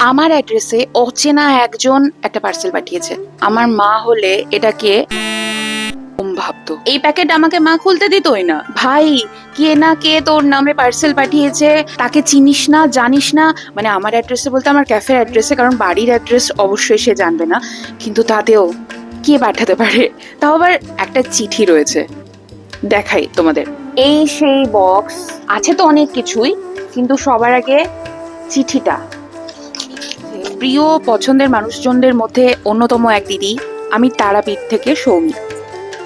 আমার অ্যাড্রেসে অচেনা একজন একটা পার্সেল পাঠিয়েছে। আমার মা হলে এটাকে ভাবতো। এই প্যাকেট আমাকে মা খুলতে দিতই না। ভাই কে না কে তোর নামে পার্সেল পাঠিয়েছে তাকে চিনিস না জানিস না? মানে আমার অ্যাড্রেসে বলতে আমার ক্যাফের অ্যাড্রেসে কারণ বাড়ির অ্যাড্রেস অবশ্যই সে জানবে না। কিন্তু তাতেও কে পাঠাতে পারে? তাও আবার একটা চিঠি রয়েছে। দেখাই তোমাদের। এই সেই বক্স আছে তো অনেক কিছুই কিন্তু সবার আগে চিঠিটা। প্রিয়, পছন্দের মানুষজনদের মধ্যে অন্যতম এক দিদি, আমি তারাপীঠ থেকে সৌমি।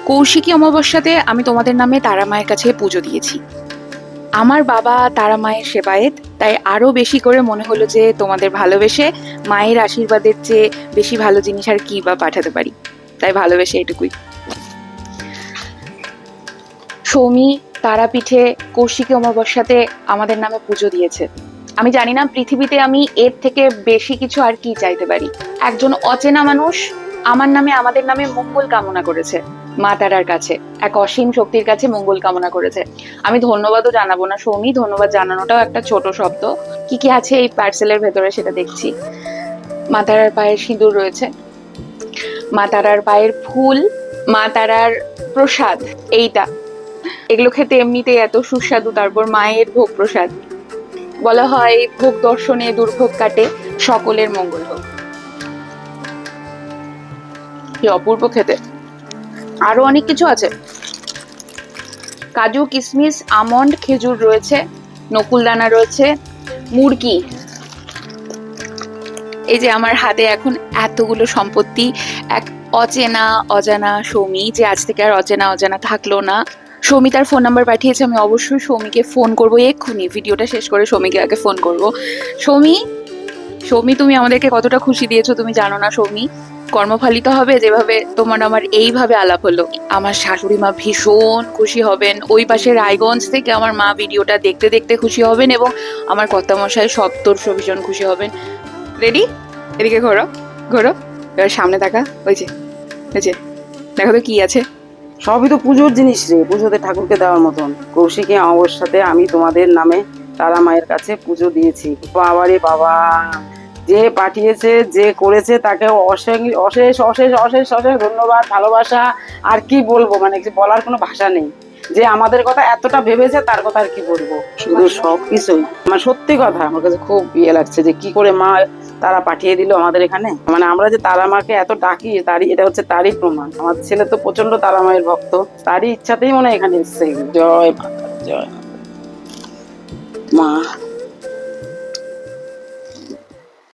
কৌশিকী অমাবস্যাতে আমি তোমাদের নামে তারা মায়ের কাছে পুজো দিয়েছি। আমার বাবা তারা মায়ের সেবায়েত, তাই আরও বেশি করে মনে হলো যে তোমাদের ভালোবেসে মায়ের আশীর্বাদের চেয়ে বেশি ভালো জিনিস আর কি বা পাঠাতে পারি। তাই ভালোবেসে এটুকুই। সৌমি তারাপীঠে কৌশিকী অমাবস্যাতে আমাদের নামে পুজো দিয়েছে। আমি জানি না পৃথিবীতে আমি এর থেকে বেশি কিছু আর কি চাইতে পারি। একজন অচেনা মানুষ আমার নামে, আমাদের নামে মঙ্গল কামনা করেছে, মা তারার কাছে। এক অসীম শক্তির কাছে মঙ্গল কামনা করেছে। আমি ধন্যবাদও জানাব না, সৌমি, ধন্যবাদ জানানোটাও একটা ছোট শব্দ। কি কি আছে এই পার্সেলের ভেতরে সেটা দেখছি। মা তারার পায়ের সিঁদুর রয়েছে। মা তারার পায়ের ফুল, মা তারার প্রসাদ, এইটা। এগুলো খেতে এমনিতেই এত সুস্বাদু, তারপর মায়ের ভোগ প্রসাদ। বলা হয়, ভোগ দর্শনে দুর্ভোগ কাটে, সকলের মঙ্গল হোক। অপূর্ব খেতে। আরও অনেক কিছু আছে। কাজু কিশমিশ আমন্ড, খেজুর রয়েছে, নকুলদানা রয়েছে, মুরগি। এই যে আমার হাতে এখন এতগুলো সম্পত্তি, এক অচেনা, অজানা সৌমি, যে আজ থেকে আর অচেনা, অজানা থাকল না। সৌমি তার ফোন নাম্বার পাঠিয়েছে, আমি অবশ্যই সৌমিকে ফোন করব এক্ষুনি। ভিডিওটা শেষ করে সৌমিকে আগে ফোন করব। সৌমি সৌমি, তুমি আমাদেরকে কতটা খুশি দিয়েছ তুমি জানো না, সৌমি? কর্মফলিত হবে যেভাবে তোমার আমার এইভাবে আলাপ হলো। আমার শাশুড়ি মা ভীষণ খুশি হবেন। ওই পাশে রায়গঞ্জ থেকে আমার মা ভিডিওটা দেখতে দেখতে খুশি হবেন এবং আমার কর্তামশাই সপ্তর্ষ ভীষণ খুশি হবেন। রেডি এদিকে ঘোরো ঘোরো। এবার সামনে দেখা ওই যে ওই যে। দেখো তো কি আছে। সবই তো পুজোর জিনিস রে, পুজোতে ঠাকুরকে দেওয়ার মতন। কৌশিকী অমাবস্যাতে আমি তোমাদের নামে তারা মায়ের কাছে পুজো দিয়েছি। বাবারে বাবা, যে পাঠিয়েছে, যে করেছে, তাকে অশেষ অশেষ অশেষ অশেষ অশেষ ধন্যবাদ, ভালোবাসা, আর কি বলব মানে বলার কোনো ভাষা নেই। যে আমাদের কথা এতটা ভেবেছে, তার কথা আর কি বলব? শুধু সব কিছুই। মানে সত্যি কথা, আমার কাছে খুব ইয়ে লাগছে যে কি করে মা তারা পাঠিয়ে দিল আমাদের এখানে। মানে আমরা যে তারা মাকে এত ডাকি, তারই এটা হচ্ছে তারই প্রমাণ। আমার ছেলে তো প্রচণ্ড তারা মায়ের ভক্ত। তারই ইচ্ছাতেই মনে হয় এখানে এসছে। জয় মাতা জয়। মা। মা